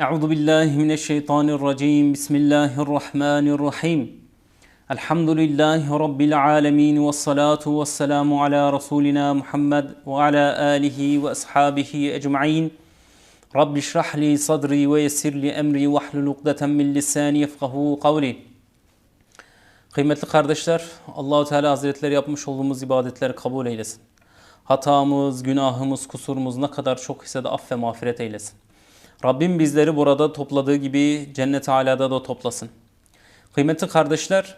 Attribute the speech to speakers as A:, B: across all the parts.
A: Euzu billahi mineşşeytanirracim. Bismillahirrahmanirrahim. Elhamdülillahi rabbil alamin ve salatu vesselamu ala rasulina Muhammed ve ala alihi ve ashabihi ecmaîn. Rabbi şrah li sadri ve yessir li emri ve hlul ukdeten min lisani yefkahu kavli. Kıymetli kardeşler, Allahu Teala Hazretleri yapmış olduğumuz ibadetleri kabul eylesin. Hatamız, günahımız, kusurumuz ne kadar çok ise de aff ve mağfiret eylesin. Rabbim bizleri burada topladığı gibi cennet alada da toplasın. Kıymetli kardeşler,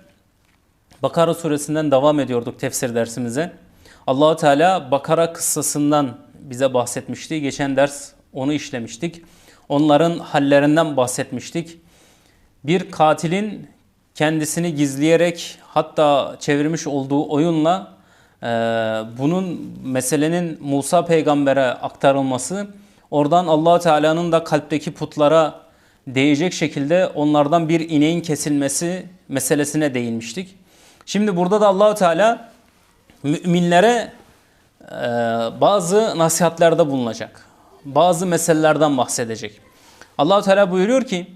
A: Bakara suresinden devam ediyorduk tefsir dersimize. Allahu Teala Bakara kıssasından bize bahsetmişti. Geçen ders onu işlemiştik. Onların hallerinden bahsetmiştik. Bir katilin kendisini gizleyerek hatta çevirmiş olduğu oyunla e, bunun meselenin Musa peygambere aktarılması oradan allah Teala'nın da kalpteki putlara değecek şekilde onlardan bir ineğin kesilmesi meselesine değinmiştik. Şimdi burada da allah Teala müminlere e, bazı nasihatlerde bulunacak. Bazı bahsedecek. allah Teala buyuruyor ki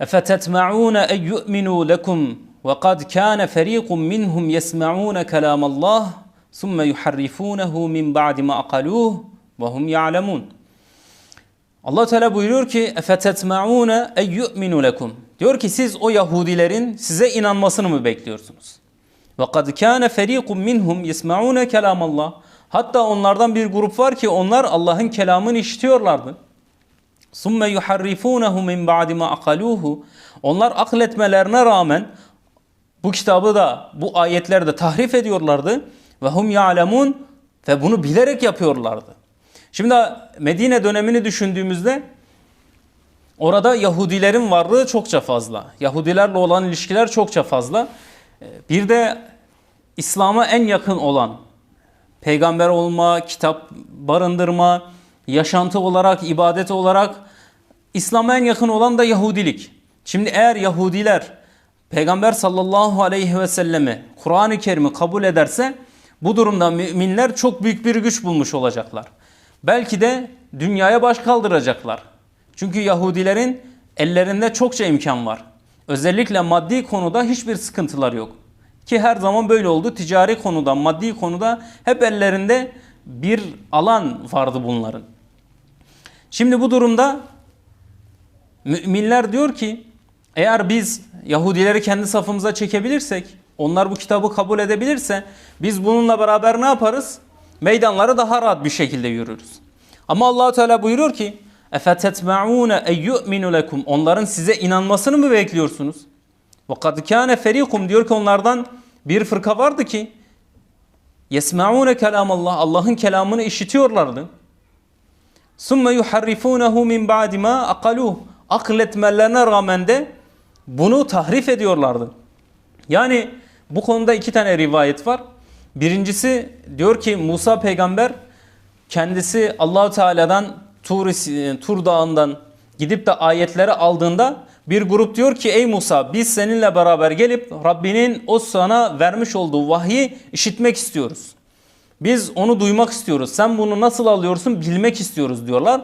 A: اَفَتَتْمَعُونَ اَنْ يُؤْمِنُوا لَكُمْ وَقَدْ كَانَ فَر۪يقٌ مِّنْهُمْ يَسْمَعُونَ كَلَامَ اللّٰهِ ثُمَّ يُحَرِّفُونَهُ مِنْ بَعْدِ مَا أَقَلُوهُ وَهُمْ يَعْلَمُونَ Allah Teala buyuruyor ki efetetmauna ey yu'minu lekum. Diyor ki siz o Yahudilerin size inanmasını mı bekliyorsunuz? Ve kad kana fariqun minhum yesmauna kelamallah. Hatta onlardan bir grup var ki onlar Allah'ın kelamını işitiyorlardı. Summe yuharrifunahu min ba'di ma akaluhu. Onlar akletmelerine rağmen bu kitabı da bu ayetleri de tahrif ediyorlardı ve hum ya'lemun ve bunu bilerek yapıyorlardı. Şimdi Medine dönemini düşündüğümüzde orada Yahudilerin varlığı çokça fazla. Yahudilerle olan ilişkiler çokça fazla. Bir de İslam'a en yakın olan peygamber olma, kitap barındırma, yaşantı olarak, ibadet olarak İslam'a en yakın olan da Yahudilik. Şimdi eğer Yahudiler Peygamber sallallahu aleyhi ve sellemi Kur'an-ı Kerim'i kabul ederse bu durumda müminler çok büyük bir güç bulmuş olacaklar. Belki de dünyaya baş kaldıracaklar. Çünkü Yahudilerin ellerinde çokça imkan var. Özellikle maddi konuda hiçbir sıkıntılar yok. Ki her zaman böyle oldu. Ticari konuda, maddi konuda hep ellerinde bir alan vardı bunların. Şimdi bu durumda müminler diyor ki eğer biz Yahudileri kendi safımıza çekebilirsek, onlar bu kitabı kabul edebilirse biz bununla beraber ne yaparız? meydanları daha rahat bir şekilde yürürüz. Ama Allahu Teala buyuruyor ki: "Efetetme'une ey yu'minu lekum?" Onların size inanmasını mı bekliyorsunuz? Ve kad kana ferikum diyor ki onlardan bir fırka vardı ki yesmaune kelamallah Allah'ın kelamını işitiyorlardı. Summe yuharrifunehu min ba'di ma akaluh. Akletmelerine rağmen de bunu tahrif ediyorlardı. Yani bu konuda iki tane rivayet var. Birincisi diyor ki Musa peygamber kendisi Allahu Teala'dan Tur, Tur Dağı'ndan gidip de ayetleri aldığında bir grup diyor ki ey Musa biz seninle beraber gelip Rabbinin o sana vermiş olduğu vahyi işitmek istiyoruz. Biz onu duymak istiyoruz. Sen bunu nasıl alıyorsun bilmek istiyoruz diyorlar.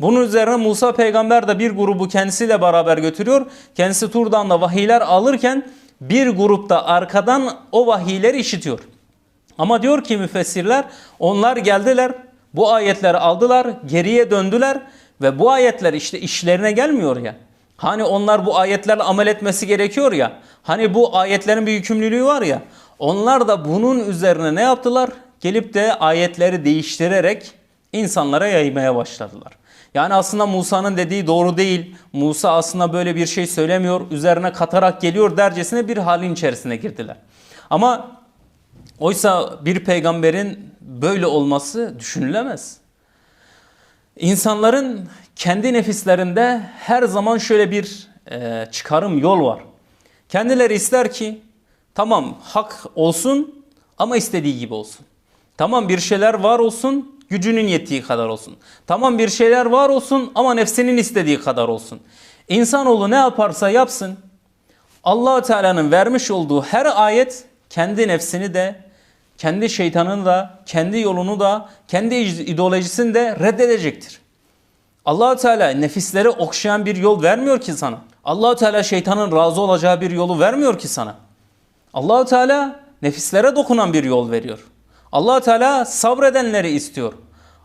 A: Bunun üzerine Musa peygamber de bir grubu kendisiyle beraber götürüyor. Kendisi Tur'dan da vahiyler alırken bir grupta arkadan o vahiyleri işitiyor. Ama diyor ki müfessirler onlar geldiler bu ayetleri aldılar geriye döndüler ve bu ayetler işte işlerine gelmiyor ya. Hani onlar bu ayetlerle amel etmesi gerekiyor ya. Hani bu ayetlerin bir yükümlülüğü var ya. Onlar da bunun üzerine ne yaptılar? Gelip de ayetleri değiştirerek insanlara yaymaya başladılar. Yani aslında Musa'nın dediği doğru değil. Musa aslında böyle bir şey söylemiyor. Üzerine katarak geliyor dercesine bir halin içerisine girdiler. Ama oysa bir peygamberin böyle olması düşünülemez. İnsanların kendi nefislerinde her zaman şöyle bir e, çıkarım yol var. Kendileri ister ki tamam hak olsun ama istediği gibi olsun. Tamam bir şeyler var olsun gücünün yettiği kadar olsun. Tamam bir şeyler var olsun ama nefsinin istediği kadar olsun. İnsanoğlu ne yaparsa yapsın allah Teala'nın vermiş olduğu her ayet kendi nefsini de kendi şeytanını da kendi yolunu da kendi ideolojisini de reddedecektir. Allahu Teala nefisleri okşayan bir yol vermiyor ki sana. Allahu Teala şeytanın razı olacağı bir yolu vermiyor ki sana. Allahu Teala nefislere dokunan bir yol veriyor. Allahu Teala sabredenleri istiyor.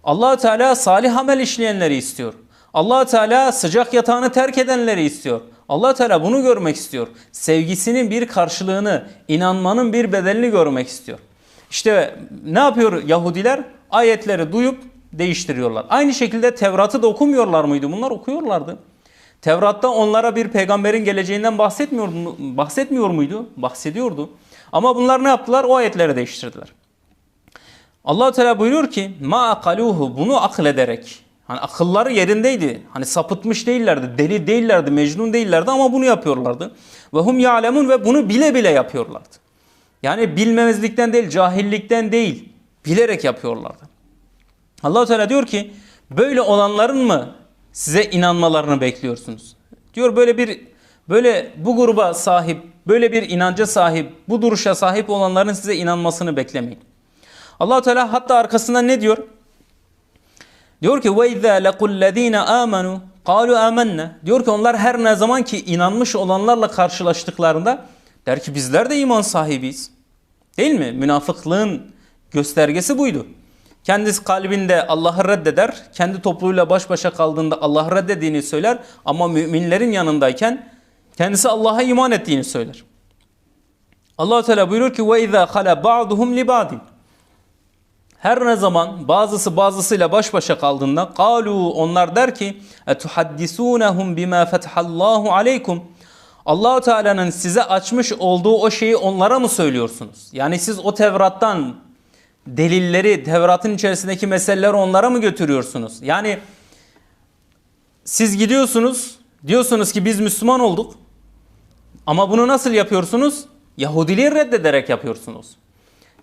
A: Allahu Teala salih amel işleyenleri istiyor. Allahu Teala sıcak yatağını terk edenleri istiyor. Allah Teala bunu görmek istiyor. Sevgisinin bir karşılığını, inanmanın bir bedelini görmek istiyor. İşte ne yapıyor Yahudiler? Ayetleri duyup değiştiriyorlar. Aynı şekilde Tevrat'ı da okumuyorlar mıydı? Bunlar okuyorlardı. Tevrat'ta onlara bir peygamberin geleceğinden bahsetmiyor, bahsetmiyor muydu? Bahsediyordu. Ama bunlar ne yaptılar? O ayetleri değiştirdiler. allah Teala buyuruyor ki ma akaluhu bunu aklederek hani akılları yerindeydi. Hani sapıtmış değillerdi, deli değillerdi, mecnun değillerdi ama bunu yapıyorlardı. Ve hum ya'lemun ve bunu bile bile yapıyorlardı. Yani bilmemezlikten değil, cahillikten değil, bilerek yapıyorlardı. allah Teala diyor ki böyle olanların mı size inanmalarını bekliyorsunuz? Diyor böyle bir böyle bu gruba sahip, böyle bir inanca sahip, bu duruşa sahip olanların size inanmasını beklemeyin. allah Teala hatta arkasında ne diyor? Diyor ki ve izâ lekullezîne âmenû kâlu âmennâ. Diyor ki onlar her ne zaman ki inanmış olanlarla karşılaştıklarında der ki bizler de iman sahibiyiz. Değil mi? Münafıklığın göstergesi buydu. Kendisi kalbinde Allah'ı reddeder, kendi topluluğuyla baş başa kaldığında Allah'ı reddettiğini söyler ama müminlerin yanındayken kendisi Allah'a iman ettiğini söyler. Allah Teala buyurur ki ve izâ hala ba'duhum li ba'din. Her ne zaman bazısı bazısıyla baş başa kaldığında kalu onlar der ki etuhaddisunahum bima fethallahu aleykum. Allahu Teala'nın size açmış olduğu o şeyi onlara mı söylüyorsunuz? Yani siz o Tevrat'tan delilleri, Tevrat'ın içerisindeki meseleleri onlara mı götürüyorsunuz? Yani siz gidiyorsunuz, diyorsunuz ki biz Müslüman olduk. Ama bunu nasıl yapıyorsunuz? Yahudiliği reddederek yapıyorsunuz.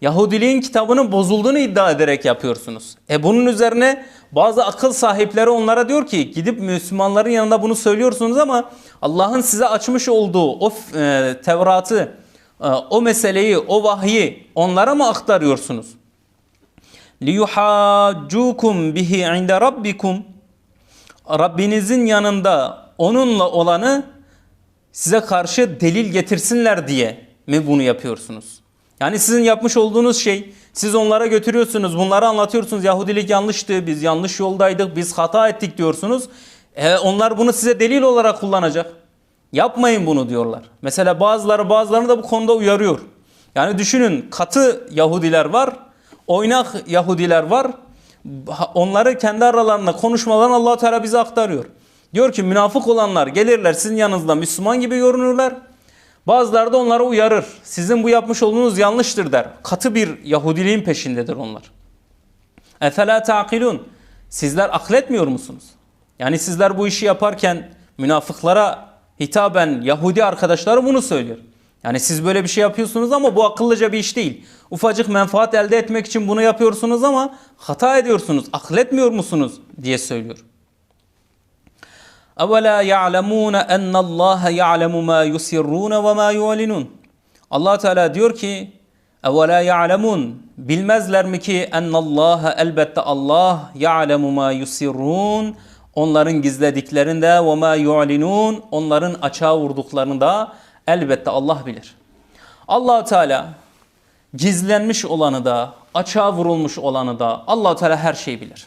A: Yahudiliğin kitabının bozulduğunu iddia ederek yapıyorsunuz. E bunun üzerine bazı akıl sahipleri onlara diyor ki gidip Müslümanların yanında bunu söylüyorsunuz ama Allah'ın size açmış olduğu o e, Tevrat'ı, e, o meseleyi, o vahyi onlara mı aktarıyorsunuz? liyuhaccukum bihi inde rabbikum Rabbinizin yanında onunla olanı size karşı delil getirsinler diye mi bunu yapıyorsunuz? Yani sizin yapmış olduğunuz şey siz onlara götürüyorsunuz bunları anlatıyorsunuz Yahudilik yanlıştı biz yanlış yoldaydık biz hata ettik diyorsunuz. E, onlar bunu size delil olarak kullanacak. Yapmayın bunu diyorlar. Mesela bazıları bazılarını da bu konuda uyarıyor. Yani düşünün katı Yahudiler var oynak Yahudiler var. Onları kendi aralarında konuşmadan allah Teala bize aktarıyor. Diyor ki münafık olanlar gelirler sizin yanınızda Müslüman gibi görünürler. Bazıları da onları uyarır. Sizin bu yapmış olduğunuz yanlıştır der. Katı bir Yahudiliğin peşindedir onlar. Efela taqilun. Sizler akletmiyor musunuz? Yani sizler bu işi yaparken münafıklara hitaben Yahudi arkadaşları bunu söylüyor. Yani siz böyle bir şey yapıyorsunuz ama bu akıllıca bir iş değil. Ufacık menfaat elde etmek için bunu yapıyorsunuz ama hata ediyorsunuz. Akletmiyor musunuz diye söylüyor evela ya'lemune ennallâhe ya'lemu mâ yusirrûne ve mâ yu'linûn. allah Teala diyor ki evela ya'lemun bilmezler mi ki ennallâhe elbette Allah ya'lemu mâ yusirrûn onların gizlediklerinde ve mâ yu'linûn onların açığa vurduklarını da elbette Allah bilir. allah Teala gizlenmiş olanı da açığa vurulmuş olanı da allah Teala her şeyi bilir.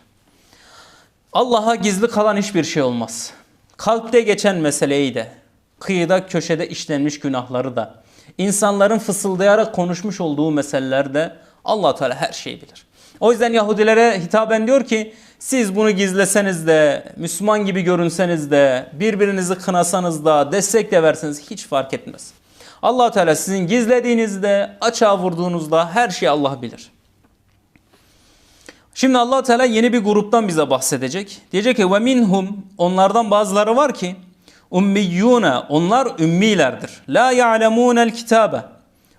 A: Allah'a gizli kalan hiçbir şey olmaz. Kalpte geçen meseleyi de, kıyıda köşede işlenmiş günahları da, insanların fısıldayarak konuşmuş olduğu meseleler de allah Teala her şeyi bilir. O yüzden Yahudilere hitaben diyor ki siz bunu gizleseniz de, Müslüman gibi görünseniz de, birbirinizi kınasanız da, destek de verseniz hiç fark etmez. allah Teala sizin gizlediğinizde, açığa vurduğunuzda her şeyi Allah bilir. Şimdi allah Teala yeni bir gruptan bize bahsedecek. Diyecek ki ve minhum onlardan bazıları var ki ummiyyune onlar ümmilerdir. La ya'lemunel kitabe.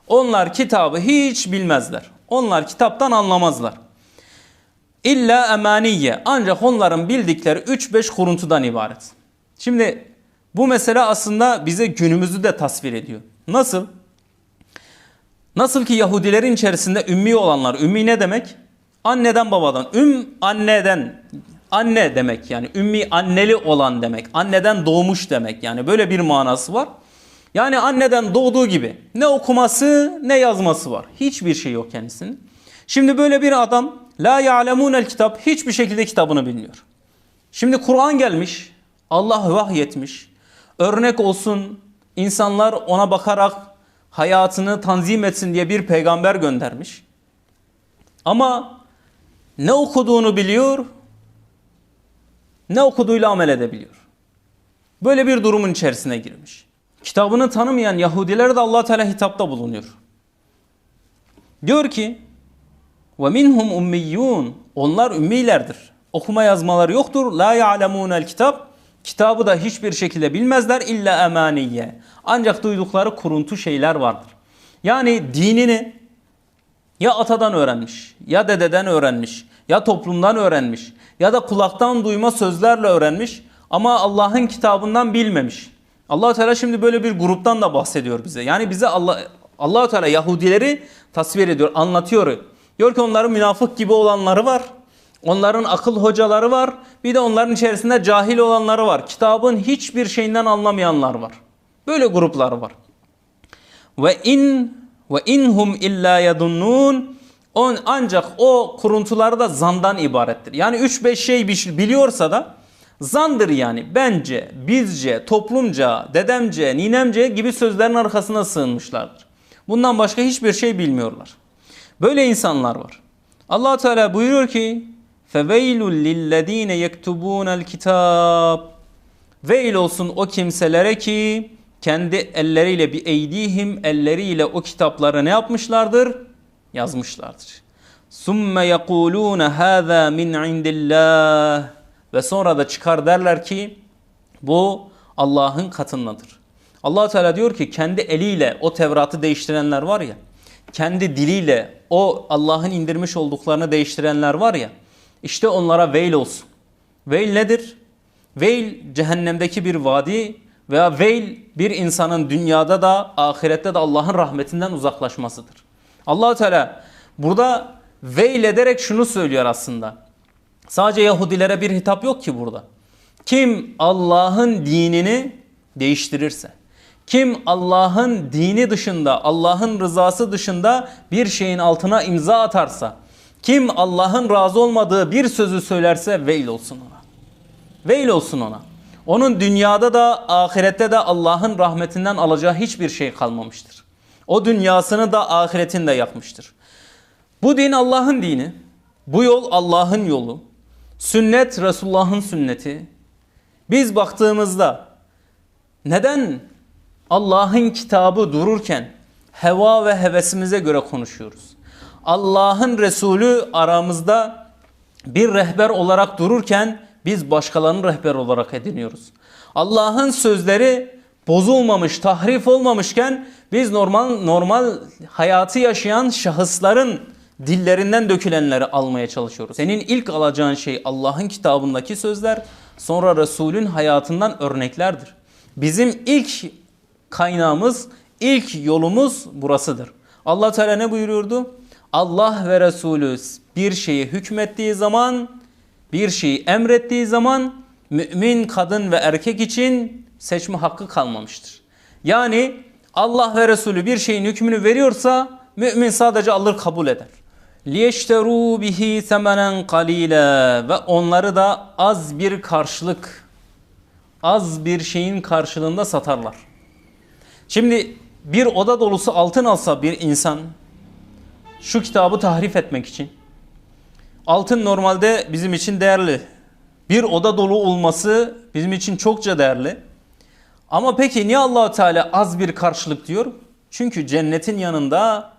A: Onlar kitabı hiç bilmezler. Onlar kitaptan anlamazlar. İlla emaniye. Ancak onların bildikleri 3-5 kuruntudan ibaret. Şimdi bu mesele aslında bize günümüzü de tasvir ediyor. Nasıl? Nasıl ki Yahudilerin içerisinde ümmi olanlar, ümmi ne demek? Anneden babadan, üm anneden, anne demek yani ümmi anneli olan demek. Anneden doğmuş demek yani böyle bir manası var. Yani anneden doğduğu gibi ne okuması ne yazması var. Hiçbir şey yok kendisinin. Şimdi böyle bir adam la ya'lemunel kitap hiçbir şekilde kitabını bilmiyor. Şimdi Kur'an gelmiş. Allah vahyetmiş. Örnek olsun insanlar ona bakarak hayatını tanzim etsin diye bir peygamber göndermiş. Ama ne okuduğunu biliyor, ne okuduğuyla amel edebiliyor. Böyle bir durumun içerisine girmiş. Kitabını tanımayan Yahudilere de allah Teala hitapta bulunuyor. Diyor ki minhum ummiyyun onlar ümmilerdir. Okuma yazmaları yoktur. La ya'lemunel kitap kitabı da hiçbir şekilde bilmezler illa emaniye. Ancak duydukları kuruntu şeyler vardır. Yani dinini ya atadan öğrenmiş, ya dededen öğrenmiş, ya toplumdan öğrenmiş, ya da kulaktan duyma sözlerle öğrenmiş ama Allah'ın kitabından bilmemiş. allah Teala şimdi böyle bir gruptan da bahsediyor bize. Yani bize Allah allah Teala Yahudileri tasvir ediyor, anlatıyor. Diyor ki onların münafık gibi olanları var. Onların akıl hocaları var. Bir de onların içerisinde cahil olanları var. Kitabın hiçbir şeyinden anlamayanlar var. Böyle gruplar var. Ve in ve inhum illa yadunnun on ancak o kuruntuları da zandan ibarettir. Yani 3-5 şey biliyorsa da zandır yani. Bence, bizce, toplumca, dedemce, ninemce gibi sözlerin arkasına sığınmışlardır. Bundan başka hiçbir şey bilmiyorlar. Böyle insanlar var. Allah Teala buyuruyor ki: "Feveylul lillezine yektubunel kitap." Veil olsun o kimselere ki kendi elleriyle bir eydihim elleriyle o kitapları ne yapmışlardır? Yazmışlardır. Summe yekulune hâzâ min indillah ve sonra da çıkar derler ki bu Allah'ın katındadır. Allah Teala diyor ki kendi eliyle o Tevrat'ı değiştirenler var ya, kendi diliyle o Allah'ın indirmiş olduklarını değiştirenler var ya, işte onlara veil olsun. Veil nedir? Veil cehennemdeki bir vadi veya veil bir insanın dünyada da ahirette de Allah'ın rahmetinden uzaklaşmasıdır. allah Teala burada veil ederek şunu söylüyor aslında. Sadece Yahudilere bir hitap yok ki burada. Kim Allah'ın dinini değiştirirse, kim Allah'ın dini dışında, Allah'ın rızası dışında bir şeyin altına imza atarsa, kim Allah'ın razı olmadığı bir sözü söylerse veil olsun ona. Veil olsun ona. Onun dünyada da ahirette de Allah'ın rahmetinden alacağı hiçbir şey kalmamıştır. O dünyasını da ahiretini de yakmıştır. Bu din Allah'ın dini. Bu yol Allah'ın yolu. Sünnet Resulullah'ın sünneti. Biz baktığımızda neden Allah'ın kitabı dururken heva ve hevesimize göre konuşuyoruz? Allah'ın Resulü aramızda bir rehber olarak dururken biz başkalarının rehber olarak ediniyoruz. Allah'ın sözleri bozulmamış, tahrif olmamışken biz normal normal hayatı yaşayan şahısların dillerinden dökülenleri almaya çalışıyoruz. Senin ilk alacağın şey Allah'ın kitabındaki sözler, sonra Resulün hayatından örneklerdir. Bizim ilk kaynağımız, ilk yolumuz burasıdır. Allah Teala ne buyuruyordu? Allah ve Resulü bir şeyi hükmettiği zaman bir şeyi emrettiği zaman mümin kadın ve erkek için seçme hakkı kalmamıştır. Yani Allah ve Resulü bir şeyin hükmünü veriyorsa mümin sadece alır kabul eder. لِيَشْتَرُوا bihi ثَمَنًا قَلِيلًا Ve onları da az bir karşılık, az bir şeyin karşılığında satarlar. Şimdi bir oda dolusu altın alsa bir insan şu kitabı tahrif etmek için Altın normalde bizim için değerli. Bir oda dolu olması bizim için çokça değerli. Ama peki niye Allahu Teala az bir karşılık diyor? Çünkü cennetin yanında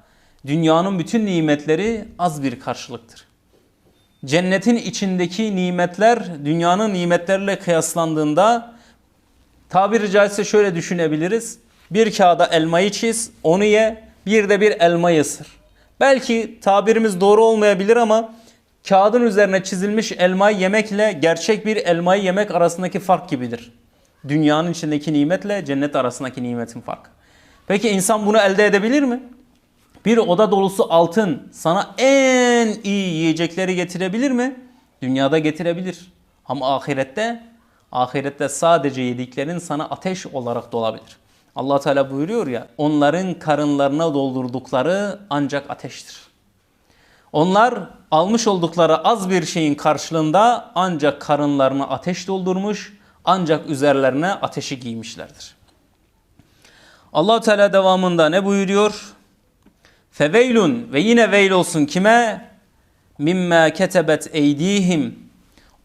A: dünyanın bütün nimetleri az bir karşılıktır. Cennetin içindeki nimetler dünyanın nimetleriyle kıyaslandığında tabiri caizse şöyle düşünebiliriz. Bir kağıda elmayı çiz, onu ye, bir de bir elmayı ısır. Belki tabirimiz doğru olmayabilir ama kağıdın üzerine çizilmiş elmayı yemekle gerçek bir elmayı yemek arasındaki fark gibidir. Dünyanın içindeki nimetle cennet arasındaki nimetin farkı. Peki insan bunu elde edebilir mi? Bir oda dolusu altın sana en iyi yiyecekleri getirebilir mi? Dünyada getirebilir. Ama ahirette ahirette sadece yediklerin sana ateş olarak dolabilir. Allah Teala buyuruyor ya onların karınlarına doldurdukları ancak ateştir. Onlar almış oldukları az bir şeyin karşılığında ancak karınlarını ateş doldurmuş, ancak üzerlerine ateşi giymişlerdir. Allah Teala devamında ne buyuruyor? Feveylun ve yine veil olsun kime? Mimma ketebet eydihim.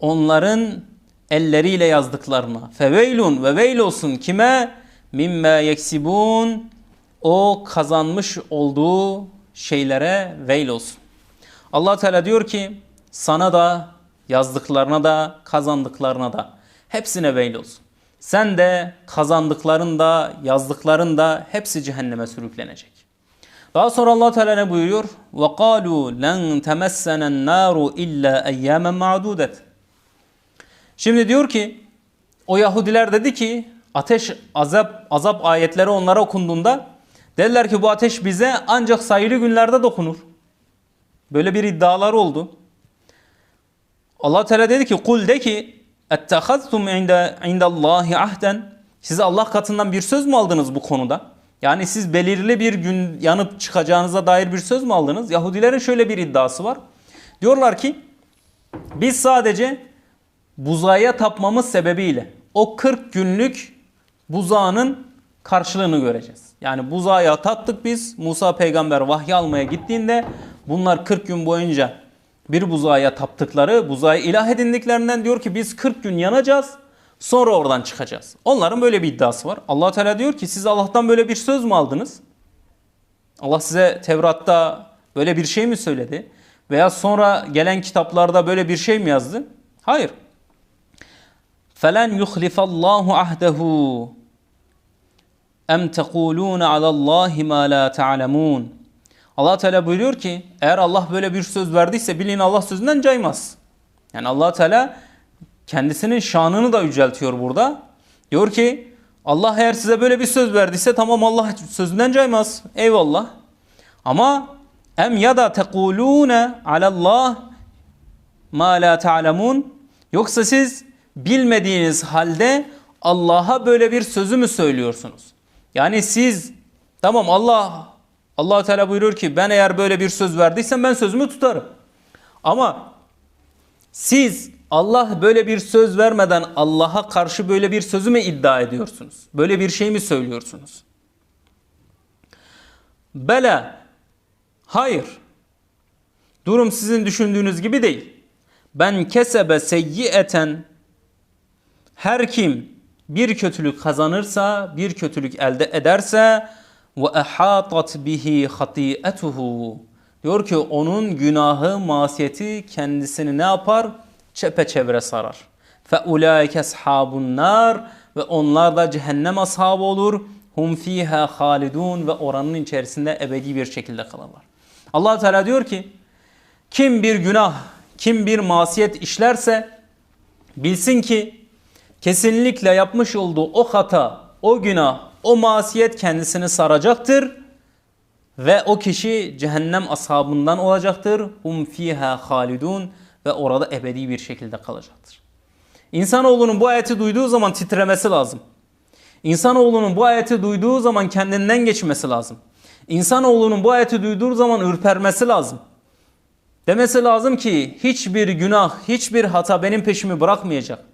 A: Onların elleriyle yazdıklarına. Feveylun ve veil olsun kime? Mimma yeksibun. O kazanmış olduğu şeylere veil olsun. Allah Teala diyor ki sana da yazdıklarına da kazandıklarına da hepsine veil olsun. Sen de kazandıkların da yazdıkların da hepsi cehenneme sürüklenecek. Daha sonra Allah Teala ne buyuruyor? Ve qalu len temessenen naru illa eyyamen ma'dudet. Şimdi diyor ki o Yahudiler dedi ki ateş azap azap ayetleri onlara okunduğunda dediler ki bu ateş bize ancak sayılı günlerde dokunur. Böyle bir iddialar oldu. Allah Teala dedi ki kul de ki ettehaztum indallahi ahden siz Allah katından bir söz mü aldınız bu konuda? Yani siz belirli bir gün yanıp çıkacağınıza dair bir söz mü aldınız? Yahudilerin şöyle bir iddiası var. Diyorlar ki biz sadece buzaya tapmamız sebebiyle o 40 günlük buzağının karşılığını göreceğiz. Yani buzağa tattık biz Musa peygamber vahiy almaya gittiğinde Bunlar 40 gün boyunca bir buzağa taptıkları, buzağı ilah edindiklerinden diyor ki biz 40 gün yanacağız. Sonra oradan çıkacağız. Onların böyle bir iddiası var. Allah Teala diyor ki siz Allah'tan böyle bir söz mü aldınız? Allah size Tevrat'ta böyle bir şey mi söyledi? Veya sonra gelen kitaplarda böyle bir şey mi yazdı? Hayır. Felen yuhlifallahu ahdehu. Em tekulun alallahi ma la ta'lemun. Allah Teala buyuruyor ki eğer Allah böyle bir söz verdiyse bilin Allah sözünden caymaz. Yani Allah Teala kendisinin şanını da yüceltiyor burada. Diyor ki Allah eğer size böyle bir söz verdiyse tamam Allah sözünden caymaz. Eyvallah. Ama em ya da tekulune alallah ma la ta'lemun yoksa siz bilmediğiniz halde Allah'a böyle bir sözü mü söylüyorsunuz? Yani siz tamam Allah Allah Teala buyuruyor ki ben eğer böyle bir söz verdiysem ben sözümü tutarım. Ama siz Allah böyle bir söz vermeden Allah'a karşı böyle bir sözü mü iddia ediyorsunuz? Böyle bir şey mi söylüyorsunuz? Bela. Hayır. Durum sizin düşündüğünüz gibi değil. Ben kesebe seyyieten her kim bir kötülük kazanırsa, bir kötülük elde ederse ve ehatat bihi hatiyetuhu diyor ki onun günahı, masiyeti kendisini ne yapar? Çepeçevre sarar. Fe ulaike nar ve onlar da cehennem ashabı olur. Hum fiha halidun ve oranın içerisinde ebedi bir şekilde kalırlar. Allah Teala diyor ki kim bir günah, kim bir masiyet işlerse bilsin ki kesinlikle yapmış olduğu o hata, o günah, o masiyet kendisini saracaktır ve o kişi cehennem ashabından olacaktır. Hum fiha halidun ve orada ebedi bir şekilde kalacaktır. İnsanoğlunun bu ayeti duyduğu zaman titremesi lazım. İnsanoğlunun bu ayeti duyduğu zaman kendinden geçmesi lazım. İnsanoğlunun bu ayeti duyduğu zaman ürpermesi lazım. Demesi lazım ki hiçbir günah, hiçbir hata benim peşimi bırakmayacak.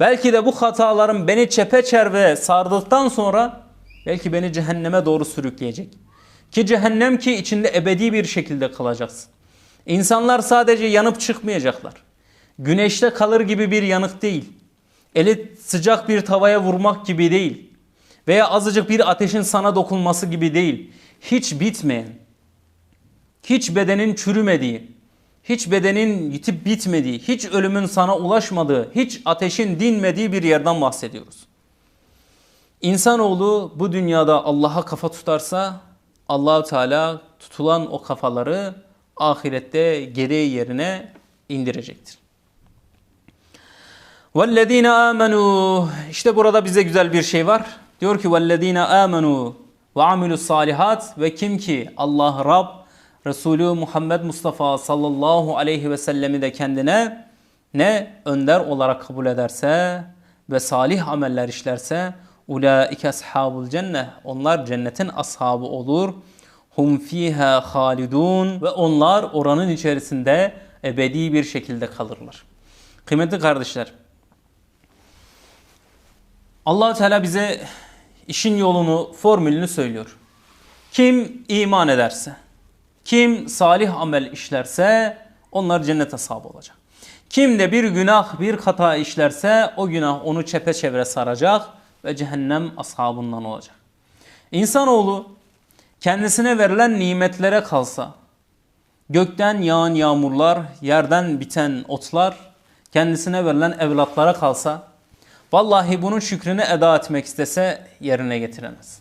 A: Belki de bu hatalarım beni çepeçerve sardıktan sonra belki beni cehenneme doğru sürükleyecek. Ki cehennem ki içinde ebedi bir şekilde kalacaksın. İnsanlar sadece yanıp çıkmayacaklar. Güneşte kalır gibi bir yanık değil. Eli sıcak bir tavaya vurmak gibi değil. Veya azıcık bir ateşin sana dokunması gibi değil. Hiç bitmeyen, hiç bedenin çürümediği, hiç bedenin yitip bitmediği, hiç ölümün sana ulaşmadığı, hiç ateşin dinmediği bir yerden bahsediyoruz. İnsanoğlu bu dünyada Allah'a kafa tutarsa Allahu Teala tutulan o kafaları ahirette gereği yerine indirecektir. Vellezine amenu işte burada bize güzel bir şey var. Diyor ki vellezine amenu ve amilus salihat ve kim ki Allah Rab Resulü Muhammed Mustafa sallallahu aleyhi ve sellemi de kendine ne önder olarak kabul ederse ve salih ameller işlerse ulaike ashabul cennet onlar cennetin ashabı olur. Hum fiha halidun ve onlar oranın içerisinde ebedi bir şekilde kalırlar. Kıymetli kardeşler, allah Teala bize işin yolunu, formülünü söylüyor. Kim iman ederse, kim salih amel işlerse onlar cennet ashabı olacak. Kim de bir günah, bir hata işlerse o günah onu çepeçevre saracak ve cehennem ashabından olacak. İnsanoğlu kendisine verilen nimetlere kalsa, gökten yağan yağmurlar, yerden biten otlar, kendisine verilen evlatlara kalsa, vallahi bunun şükrünü eda etmek istese yerine getiremez.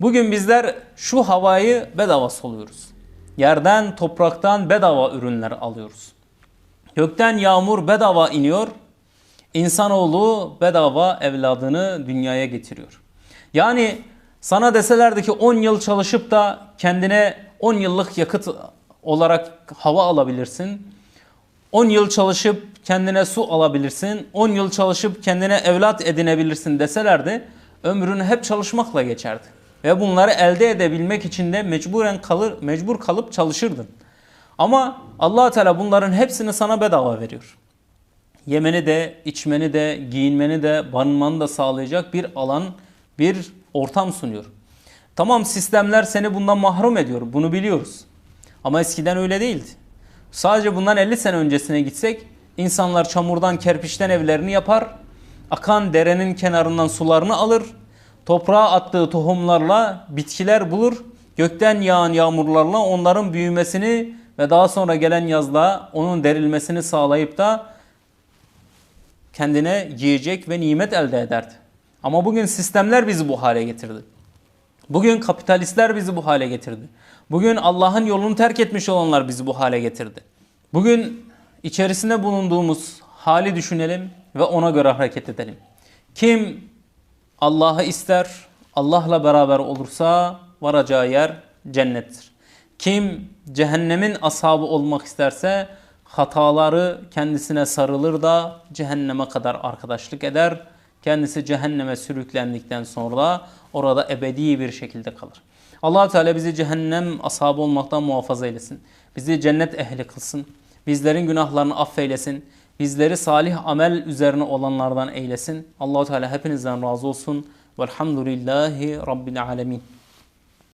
A: Bugün bizler şu havayı bedava soluyoruz. Yerden, topraktan bedava ürünler alıyoruz. Gökten yağmur bedava iniyor. İnsanoğlu bedava evladını dünyaya getiriyor. Yani sana deselerdi ki 10 yıl çalışıp da kendine 10 yıllık yakıt olarak hava alabilirsin. 10 yıl çalışıp kendine su alabilirsin. 10 yıl çalışıp kendine evlat edinebilirsin deselerdi ömrünü hep çalışmakla geçerdi. Ve bunları elde edebilmek için de mecburen kalır, mecbur kalıp çalışırdın. Ama allah Teala bunların hepsini sana bedava veriyor. Yemeni de, içmeni de, giyinmeni de, barınmanı da sağlayacak bir alan, bir ortam sunuyor. Tamam sistemler seni bundan mahrum ediyor. Bunu biliyoruz. Ama eskiden öyle değildi. Sadece bundan 50 sene öncesine gitsek insanlar çamurdan, kerpiçten evlerini yapar. Akan derenin kenarından sularını alır. Toprağa attığı tohumlarla bitkiler bulur. Gökten yağan yağmurlarla onların büyümesini ve daha sonra gelen yazla onun derilmesini sağlayıp da kendine yiyecek ve nimet elde ederdi. Ama bugün sistemler bizi bu hale getirdi. Bugün kapitalistler bizi bu hale getirdi. Bugün Allah'ın yolunu terk etmiş olanlar bizi bu hale getirdi. Bugün içerisinde bulunduğumuz hali düşünelim ve ona göre hareket edelim. Kim Allah'ı ister, Allah'la beraber olursa varacağı yer cennettir. Kim cehennemin ashabı olmak isterse hataları kendisine sarılır da cehenneme kadar arkadaşlık eder. Kendisi cehenneme sürüklendikten sonra orada ebedi bir şekilde kalır. allah Teala bizi cehennem ashabı olmaktan muhafaza eylesin. Bizi cennet ehli kılsın. Bizlerin günahlarını affeylesin. Bizleri salih amel üzerine olanlardan eylesin. allah Teala hepinizden razı olsun. Velhamdülillahi Rabbil alemin.